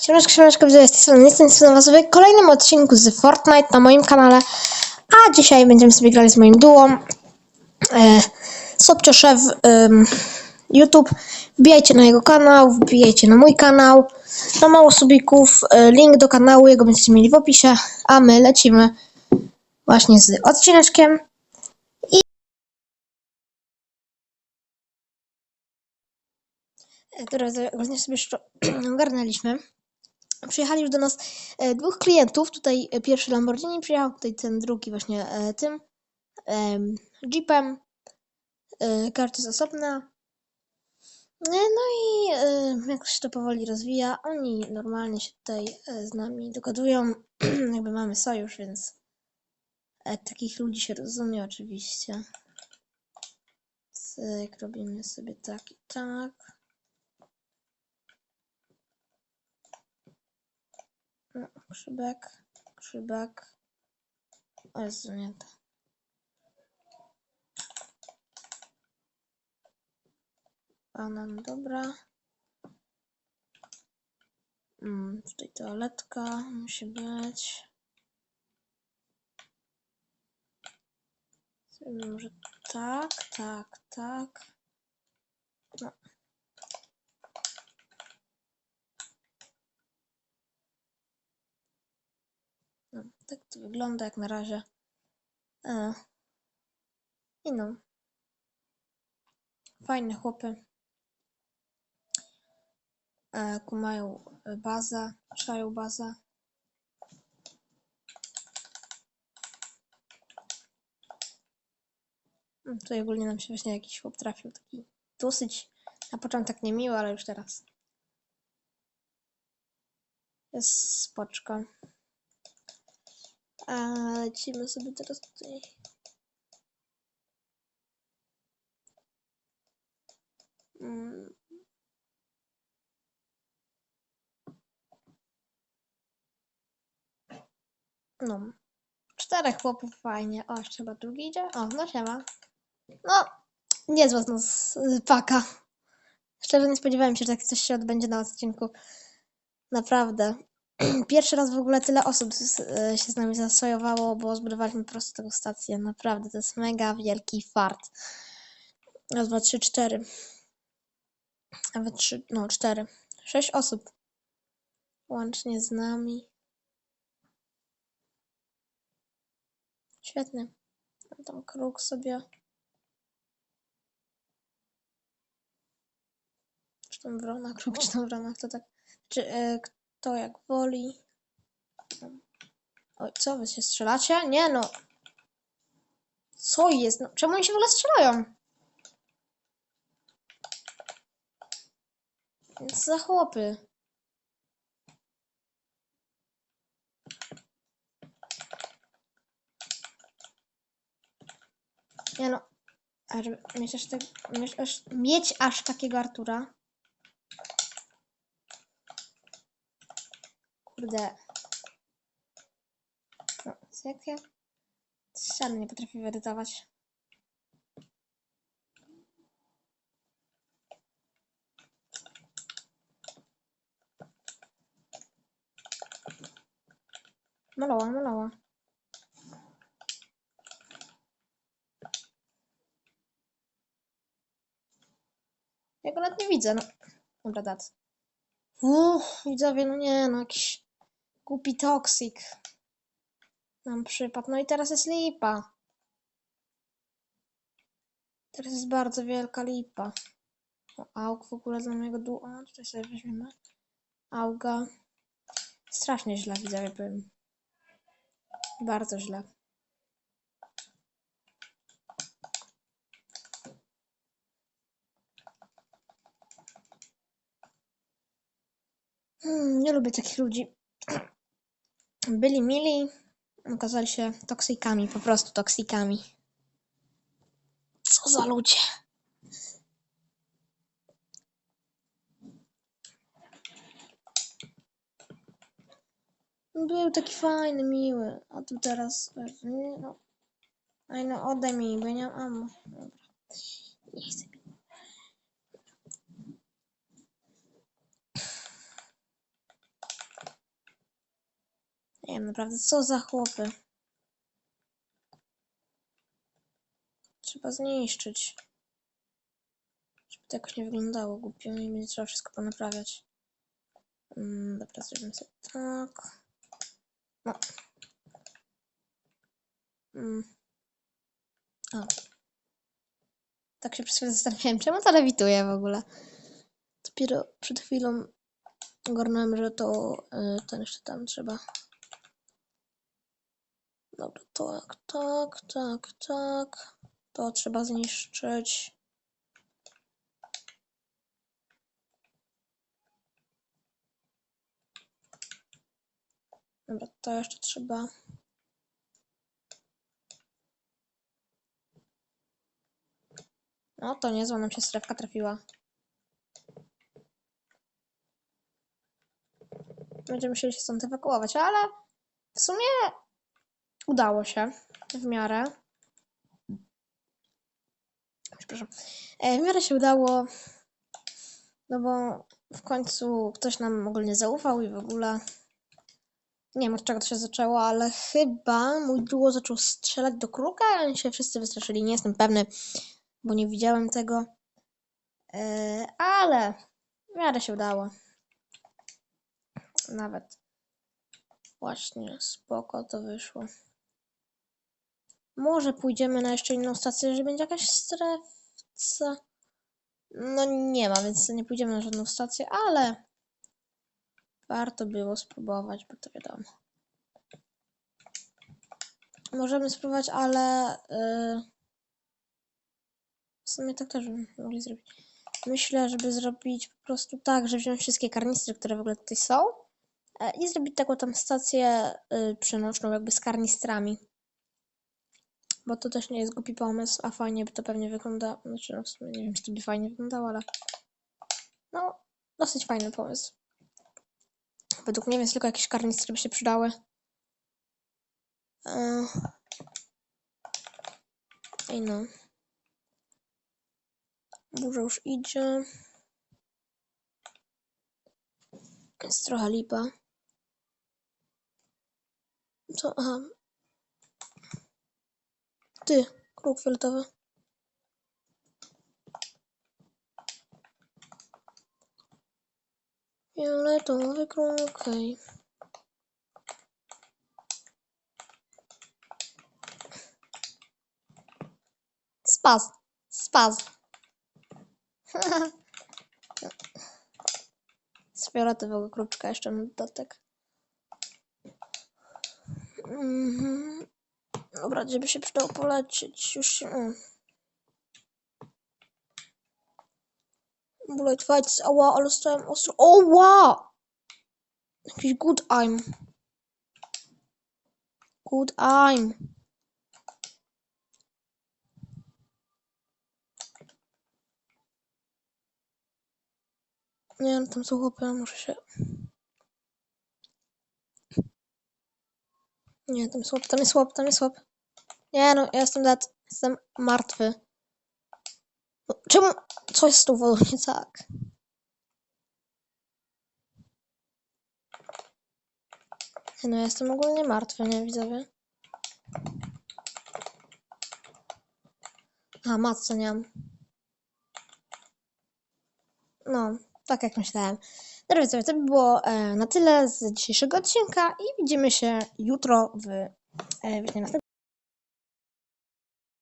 Siemeczko, siemeczko, widzę, z jestem na w kolejnym odcinku z Fortnite na moim kanale, a dzisiaj będziemy sobie grali z moim duo. E, Sobcio Szef em, YouTube, wbijajcie na jego kanał, wbijajcie na mój kanał, na mało subików, e, link do kanału, jego będziecie mieli w opisie, a my lecimy właśnie z odcineczkiem. I które właśnie sobie ogarnęliśmy. Przyjechali już do nas e, dwóch klientów. Tutaj e, pierwszy Lamborghini przyjechał, tutaj ten drugi właśnie e, tym em, Jeepem. Każdy z osobna. No i jak się to powoli rozwija, oni normalnie się tutaj z nami dogadują. Jakby mamy sojusz, więc takich ludzi się rozumie oczywiście. Cyk, robimy sobie tak i tak. O Jezu, nie to. Banan, dobra. Mm, tutaj toaletka musi być. Może tak, tak, tak. No. No, tak to wygląda jak na razie. E. I no. Fajne chłopy. E, kumają bazę, szają bazę. Mm, Tutaj ogólnie nam się właśnie jakiś chłop trafił, taki dosyć na początek niemiły, ale już teraz jest spoczko. A lecimy sobie teraz tutaj. Mm. No. Czterech chłopów, fajnie. O, chyba drugi idzie. O, no siema. No, niezła z nas y, paka. Szczerze nie spodziewałem się, że takie coś się odbędzie na odcinku. Naprawdę. Pierwszy raz w ogóle tyle osób z, y, się z nami zasojowało, bo zbudowaliśmy po prostu taką stację. Naprawdę, to jest mega wielki fart. Raz, dwa, trzy, cztery. Nawet trzy, no cztery. Sześć osób. Łącznie z nami. Świetnie. Mam tam kruk sobie. Czy tam wrona, kruk, czy tam wrona, kto tak. Czy e, kto jak woli. Oj, co wy się strzelacie? Nie no. Co jest? No, czemu oni się w ogóle strzelają? Za chłopy? Nie no. A żeby mieć aż, tak, mieć, aż, mieć aż takiego Artura. Kurde. No, jak ja ściany nie potrafię wyedytować. Malała, malała. Ja go nawet nie widzę, no. Dobra, dat. Uff, widzowie, no nie, no jakiś głupi toksik nam przypadł. No i teraz jest lipa. Teraz jest bardzo wielka lipa. O, auk w ogóle dla mojego du'a. Tutaj sobie weźmiemy. Auga. Strasznie źle, widzowie, powiem. Bardzo źle. Hmm, nie lubię takich ludzi. Byli mili, okazali się toksykami, po prostu toksykami. Co za ludzie. Był taki fajny, miły, a tu teraz... No, Aj no, oddaj mi, bo nie mam. Dobra. Nie chcę. Nie wiem naprawdę, co za chłopy. Trzeba zniszczyć. Żeby to jakoś nie wyglądało głupio i będzie trzeba wszystko ponaprawiać. Mm, dobra, zrobimy sobie tak. No. O. Tak się przez chwilę zastanawiałem, czemu to lewituje w ogóle. Dopiero przed chwilą ogarnąłem, że to y, ten jeszcze tam trzeba. Dobra, tak, tak, tak, tak. To trzeba zniszczyć. Dobra, to jeszcze trzeba. No to niezła nam się strefka trafiła. Będziemy musieli się stąd ewakuować, ale w sumie udało się w miarę. Przepraszam. E, W miarę się udało, no bo w końcu ktoś nam ogólnie zaufał i w ogóle nie wiem od czego to się zaczęło, ale chyba mój duo zaczął strzelać do kruka i oni się wszyscy wystraszyli. Nie jestem pewny, bo nie widziałem tego. E, ale w miarę się udało. Nawet właśnie spoko to wyszło. Może pójdziemy na jeszcze inną stację, jeżeli będzie jakaś strefca. No nie ma, więc nie pójdziemy na żadną stację, ale warto było spróbować, bo to wiadomo. Możemy spróbować, ale yy, w sumie tak też mogli zrobić. Myślę, żeby zrobić po prostu tak, że wziąć wszystkie karnistry, które w ogóle tutaj są e, i zrobić taką tam stację y, przenośną jakby z karnistrami. Bo to też nie jest głupi pomysł, a fajnie by to pewnie wygląda. Znaczy, no w sumie nie wiem, czy to by fajnie wyglądało, ale no, dosyć fajny pomysł. Według mnie więc tylko jakieś karnistry by się przydały. Yy. I no. Burza już idzie. Jest trochę lipa. Co? Aha. Ty, kruk fioletowy. Fioletowy kruk, okej. Spaz, spaz. Z fioletowego kruczka jeszcze na dodatek. Mhm. Dobra, gdzie by się przydało polecieć? Już się... mm. Bullet fights, ała, ale stałem ostro. O, wow! Jakiś good aim. Good aim. Nie no, tam są chłopy, ja muszę się... Nie, tam jest chłop, tam jest chłop, tam jest chłop. Nie no, ja jestem dead. Jestem martwy. No, Czemu? Co jest tą wodą nie tak? Nie no, ja jestem ogólnie martwy, nie widzowie? A, matce nie mam. No, tak jak myślałem. Widzowie, to by było e, na tyle z dzisiejszego odcinka i widzimy się jutro w, e, w następnym.